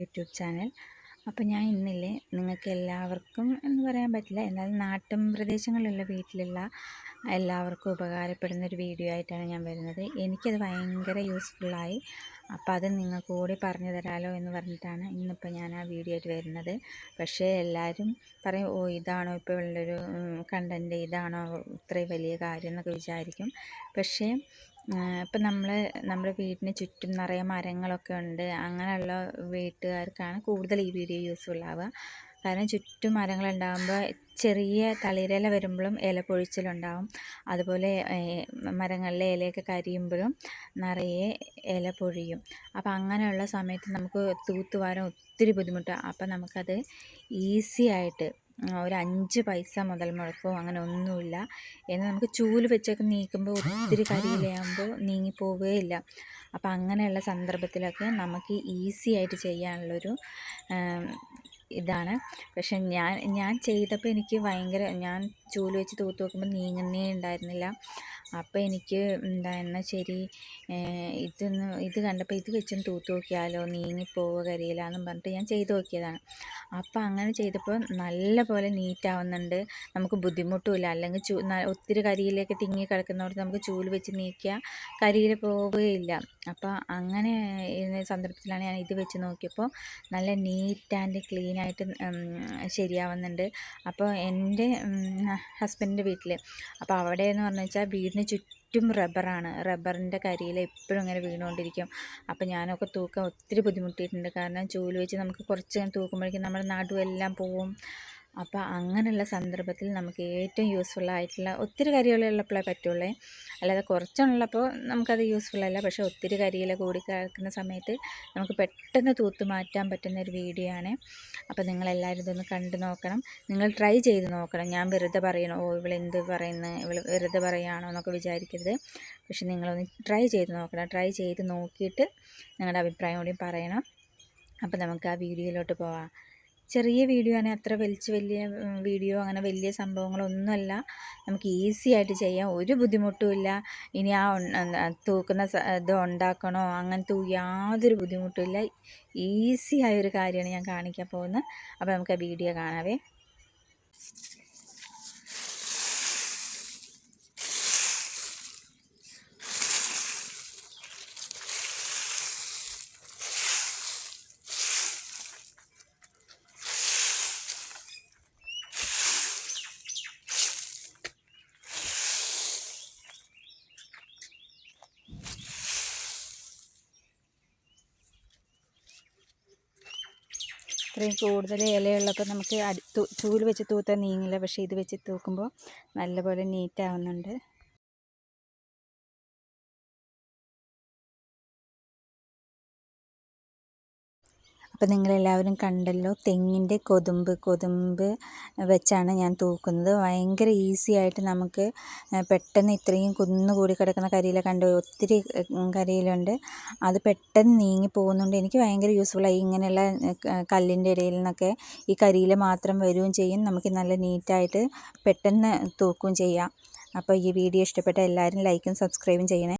YouTube channel. അപ്പോൾ ഞാൻ ഇന്നില്ലേ നിങ്ങൾക്ക് എല്ലാവർക്കും എന്ന് പറയാൻ പറ്റില്ല എന്നാലും നാട്ടും പ്രദേശങ്ങളിലുള്ള വീട്ടിലുള്ള എല്ലാവർക്കും ഉപകാരപ്പെടുന്ന ഒരു വീഡിയോ ആയിട്ടാണ് ഞാൻ വരുന്നത്. എനിക്കത് ഭയങ്കര യൂസ്ഫുള്ളായി അപ്പോൾ അത് നിങ്ങൾക്ക് കൂടി പറഞ്ഞു തരാമല്ലോ എന്ന് പറഞ്ഞിട്ടാണ് ഇന്നിപ്പോൾ ഞാൻ ആ വീഡിയോ ആയിട്ട് വരുന്നത്. പക്ഷേ എല്ലാവരും പറയും ഓ ഇതാണോ ഇപ്പോൾ ഉള്ളൊരു കണ്ടന്റ് ഇതാണോ ഇത്രയും വലിയ കാര്യം? എന്നൊക്കെ വിചാരിക്കും. പക്ഷേ ഇപ്പം നമ്മൾ നമ്മുടെ വീടിന് ചുറ്റും നിറയെ മരങ്ങളൊക്കെ ഉണ്ട്. അങ്ങനെയുള്ള വീട്ടുകാർക്കാണ് കൂടുതൽ ഈ വീഡിയോ യൂസ്ഫുൾ ആവുക. കാരണം ചുറ്റും മരങ്ങളുണ്ടാകുമ്പോൾ ചെറിയ തളിരില വരുമ്പോഴും ഇല പൊഴിച്ചിലുണ്ടാവും. അതുപോലെ മരങ്ങളിലെ ഇലയൊക്കെ കരിയുമ്പോഴും നിറയെ ഇല പൊഴിയും. അപ്പോൾ അങ്ങനെയുള്ള സമയത്ത് നമുക്ക് തൂത്തുവാരാൻ ഒത്തിരി ബുദ്ധിമുട്ടാണ് അപ്പം നമുക്കത് ഈസി ആയിട്ട് ഒരു അഞ്ച് പൈസ മുതൽ മുടക്കോ അങ്ങനെ ഒന്നുമില്ല. എന്ന് നമുക്ക് ചൂൽ വെച്ചൊക്കെ നീക്കുമ്പോൾ ഒത്തിരി കരിയിലയാകുമ്പോൾ നീങ്ങിപ്പോവുകയില്ല അപ്പോൾ അങ്ങനെയുള്ള സന്ദർഭത്തിലൊക്കെ നമുക്ക് ഈസി ആയിട്ട് ചെയ്യാനുള്ളൊരു ഇതാണ്. പക്ഷെ ഞാൻ ഞാൻ ചെയ്തപ്പോൾ എനിക്ക് ഭയങ്കര ഞാൻ ചൂൽ വെച്ച് തൂത്ത് നോക്കുമ്പോൾ നീങ്ങുന്നേ ഉണ്ടായിരുന്നില്ല. അപ്പോൾ എനിക്ക് എന്താ എന്നാൽ ശരി ഇതൊന്ന് ഇത് കണ്ടപ്പോൾ ഇത് വെച്ചൊന്ന് തൂത്ത് നോക്കിയാലോ നീങ്ങിപ്പോവുക കരിയിലാന്നും പറഞ്ഞിട്ട് ഞാൻ ചെയ്ത് നോക്കിയതാണ്. അപ്പോൾ അങ്ങനെ ചെയ്തപ്പോൾ നല്ല പോലെ നീറ്റാവുന്നുണ്ട് നമുക്ക് ബുദ്ധിമുട്ടുമില്ല. അല്ലെങ്കിൽ ചൂ ഒത്തിരി കരിയിലേക്ക് തിങ്ങി കിടക്കുന്നവർക്ക് നമുക്ക് ചൂൽ വെച്ച് നീക്കിയാൽ കരിയിൽ പോവുകയില്ല. അപ്പോൾ അങ്ങനെ സന്ദർഭത്തിലാണ് ഞാൻ ഇത് വെച്ച് നോക്കിയപ്പോൾ നല്ല നീറ്റ് ആൻഡ് ക്ലീൻ ആയിട്ട് ശരിയാവുന്നുണ്ട്. അപ്പോൾ എന്റെ ഹസ്ബൻഡിന്റെ വീട്ടിൽ അപ്പോൾ അവിടെ എന്ന് പറഞ്ഞു വെച്ചാൽ വീടിന് ചുറ്റും റബ്ബറാണ്. റബ്ബറിന്റെ കരിയിൽ എപ്പോഴും ഇങ്ങനെ വീണുകൊണ്ടിരിക്കും. അപ്പോൾ ഞാനൊക്കെ തൂക്കാൻ ഒത്തിരി ബുദ്ധിമുട്ടിയിട്ടുണ്ട്. കാരണം ചൂൽ വെച്ച് നമുക്ക് കുറച്ച് തൂക്കുമ്പോഴേക്കും നമ്മുടെ നടുവെല്ലാം പോവും. അപ്പോൾ അങ്ങനെയുള്ള സന്ദർഭത്തിൽ നമുക്ക് ഏറ്റവും യൂസ്ഫുൾ ആയിട്ടുള്ള ഒത്തിരി കരികളുള്ളപ്പോഴേ പറ്റുള്ളേ. അല്ലാതെ കുറച്ചുള്ളപ്പോൾ നമുക്കത് യൂസ്ഫുൾ അല്ല. പക്ഷേ ഒത്തിരി കരിയില കൂടി കിടക്കുന്ന സമയത്ത് നമുക്ക് പെട്ടെന്ന് തൂത്ത് മാറ്റാൻ പറ്റുന്ന ഒരു വീഡിയോ ആണ്. അപ്പോൾ നിങ്ങളെല്ലാവരും ഇതൊന്ന് കണ്ടു നോക്കണം. നിങ്ങൾ ട്രൈ ചെയ്ത് നോക്കണം. ഞാൻ വെറുതെ പറയണോ? ഓ ഇവൾ എന്ത് പറയുന്നത് ഇവൾ വെറുതെ പറയുകയാണോ എന്നൊക്കെ വിചാരിക്കരുത്. പക്ഷെ നിങ്ങളൊന്ന് ട്രൈ ചെയ്ത് നോക്കണം. ട്രൈ ചെയ്ത് നോക്കിയിട്ട് നിങ്ങളുടെ അഭിപ്രായം കൂടി പറയണം. അപ്പോൾ നമുക്ക് ആ വീഡിയോയിലോട്ട് പോവാം. ചെറിയ വീഡിയോ ആണ് അത്ര വലിച്ച് വലിയ വീഡിയോ അങ്ങനെ വലിയ സംഭവങ്ങളൊന്നുമല്ല. നമുക്ക് ഈസി ആയിട്ട് ചെയ്യാം. ഒരു ബുദ്ധിമുട്ടുമില്ല ഇനി ആ തൂക്കുന്ന ഇത് ഉണ്ടാക്കണോ അങ്ങനത്തെ യാതൊരു ബുദ്ധിമുട്ടുമില്ല ഈസി ആയൊരു കാര്യമാണ് ഞാൻ കാണിക്കാൻ പോകുന്നത്. അപ്പോൾ നമുക്ക് ആ വീഡിയോ കാണാവേ. ഇത്രയും കൂടുതൽ ഇലയുള്ളപ്പോൾ നമുക്ക് അടി ചൂൽ വെച്ച് തൂത്താൽ നീങ്ങില്ല. പക്ഷേ ഇത് വെച്ച് തൂക്കുമ്പോൾ നല്ലപോലെ നീറ്റ് അപ്പോൾ നിങ്ങളെല്ലാവരും കണ്ടല്ലോ തെങ്ങിന്റെ കൊതുമ്പ്. കൊതുമ്പ് വെച്ചാണ് ഞാൻ തൂക്കുന്നത്. ഭയങ്കര ഈസി ആയിട്ട് നമുക്ക് പെട്ടെന്ന് ഇത്രയും കുന്നുകൂടി കിടക്കുന്ന കരിയില കണ്ട് ഒത്തിരി കരിയിലുണ്ട് അത് പെട്ടെന്ന് നീങ്ങി പോകുന്നുണ്ട്. എനിക്ക് ഭയങ്കര യൂസ്ഫുള്ളായി ഇങ്ങനെയുള്ള കല്ലിന്റെ ഇടയിൽ നിന്നൊക്കെ ഈ കരിയില മാത്രം വരികയും ചെയ്യും. നമുക്ക് നല്ല നീറ്റായിട്ട് പെട്ടെന്ന് തൂക്കുകയും ചെയ്യാം. അപ്പോൾ ഈ വീഡിയോ ഇഷ്ടപ്പെട്ട എല്ലാവരും ലൈക്കും സബ്സ്ക്രൈബും ചെയ്യണേ.